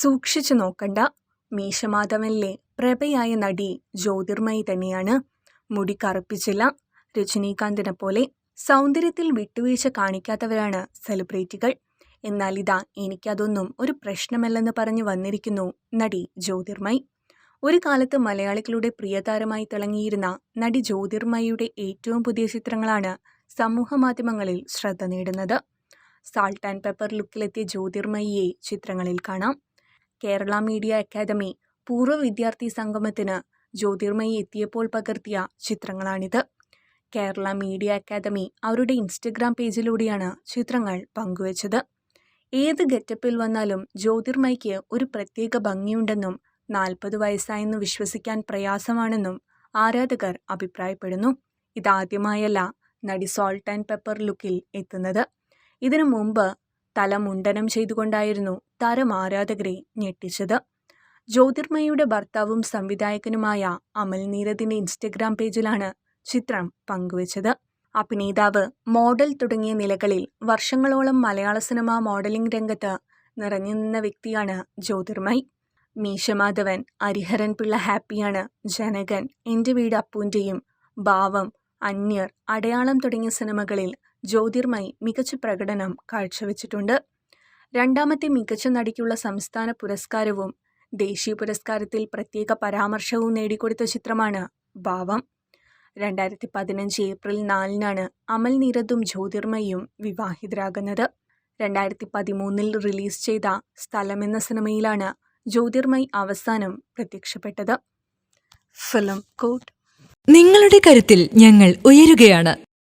സൂക്ഷിച്ചു നോക്കണ്ട. മീശമാധവനിലെ പ്രഭയായ നടി ജ്യോതിർമയി തന്നെയാണ് മുടി കറുപ്പിച്ചില്ല രജനീകാന്തിനെ പോലെ സൗന്ദര്യത്തിൽ വിട്ടുവീഴ്ച കാണിക്കാത്തവരാണ് സെലിബ്രിറ്റികൾ. എന്നാൽ ഇതാ എനിക്കതൊന്നും ഒരു പ്രശ്നമല്ലെന്ന് പറഞ്ഞു വന്നിരിക്കുന്നു നടി ജ്യോതിർമയി. ഒരു കാലത്ത് മലയാളികളുടെ പ്രിയതാരമായി തിളങ്ങിയിരുന്ന നടി ജ്യോതിർമയിയുടെ ഏറ്റവും പുതിയ ചിത്രങ്ങളാണ് സമൂഹ മാധ്യമങ്ങളിൽ ശ്രദ്ധ നേടുന്നത്. സാൾട്ട് ആൻഡ് പെപ്പർ ലുക്കിലെത്തിയ ജ്യോതിർമയിയെ ചിത്രങ്ങളിൽ കാണാം. കേരള മീഡിയ അക്കാദമി പൂർവ വിദ്യാർത്ഥി സംഗമത്തിന് ജ്യോതിർമയി എത്തിയപ്പോൾ പകർത്തിയ ചിത്രങ്ങളാണിത്. കേരള മീഡിയ അക്കാദമി അവരുടെ ഇൻസ്റ്റഗ്രാം പേജിലൂടെയാണ് ചിത്രങ്ങൾ പങ്കുവച്ചത്. ഏത് ഗെറ്റപ്പിൽ വന്നാലും ജ്യോതിർമയ്ക്ക് ഒരു പ്രത്യേക ഭംഗിയുണ്ടെന്നും നാൽപ്പത് വയസ്സായെന്ന് വിശ്വസിക്കാൻ പ്രയാസമാണെന്നും ആരാധകർ അഭിപ്രായപ്പെടുന്നു. ഇതാദ്യമായല്ല നടി സോൾട്ട് ആൻഡ് പെപ്പർ ലുക്കിൽ എത്തുന്നത്. ഇതിനു മുമ്പ് തല മുണ്ടനം ചെയ്തുകൊണ്ടായിരുന്നു താരമാരാധകരെ ഞെട്ടിച്ചത്. ജ്യോതിർമയുടെ ഭർത്താവും സംവിധായകനുമായ അമൽ നീരദിന്റെ ഇൻസ്റ്റഗ്രാം പേജിലാണ് ചിത്രം പങ്കുവച്ചത്. അഭിനേതാവ് മോഡൽ തുടങ്ങിയ നിലകളിൽ വർഷങ്ങളോളം മലയാള സിനിമ മോഡലിംഗ് രംഗത്ത് നിറഞ്ഞു നിന്ന വ്യക്തിയാണ് ജ്യോതിർമൈ. മീശമാധവൻ ഹരിഹരൻ പിള്ള ഹാപ്പിയാണ് ജനകൻ. എന്റെ വീട് അപ്പൂന്റെയും ഭാവം അന്യർ അടയാളം തുടങ്ങിയ സിനിമകളിൽ ജ്യോതിർമയി മികച്ച പ്രകടനം കാഴ്ചവെച്ചിട്ടുണ്ട്. രണ്ടാമത്തെ മികച്ച നടിക്കുള്ള സംസ്ഥാന പുരസ്കാരവും ദേശീയ പുരസ്കാരത്തിൽ പ്രത്യേക പരാമർശവും നേടിക്കൊടുത്ത ചിത്രമാണ് ഭാവം. രണ്ടായിരത്തി പതിനഞ്ച് ഏപ്രിൽ നാലിനാണ് അമൽ നീരദും ജ്യോതിർമയും വിവാഹിതരാകുന്നത്. രണ്ടായിരത്തി പതിമൂന്നിൽ റിലീസ് ചെയ്ത സ്ഥലം എന്ന സിനിമയിലാണ് ജ്യോതിർമയി അവസാനം പ്രത്യക്ഷപ്പെട്ടത്. ഫിലിം കോട്ട് നിങ്ങളുടെ കരുത്തിൽ ഞങ്ങൾ ഉയരുകയാണ്.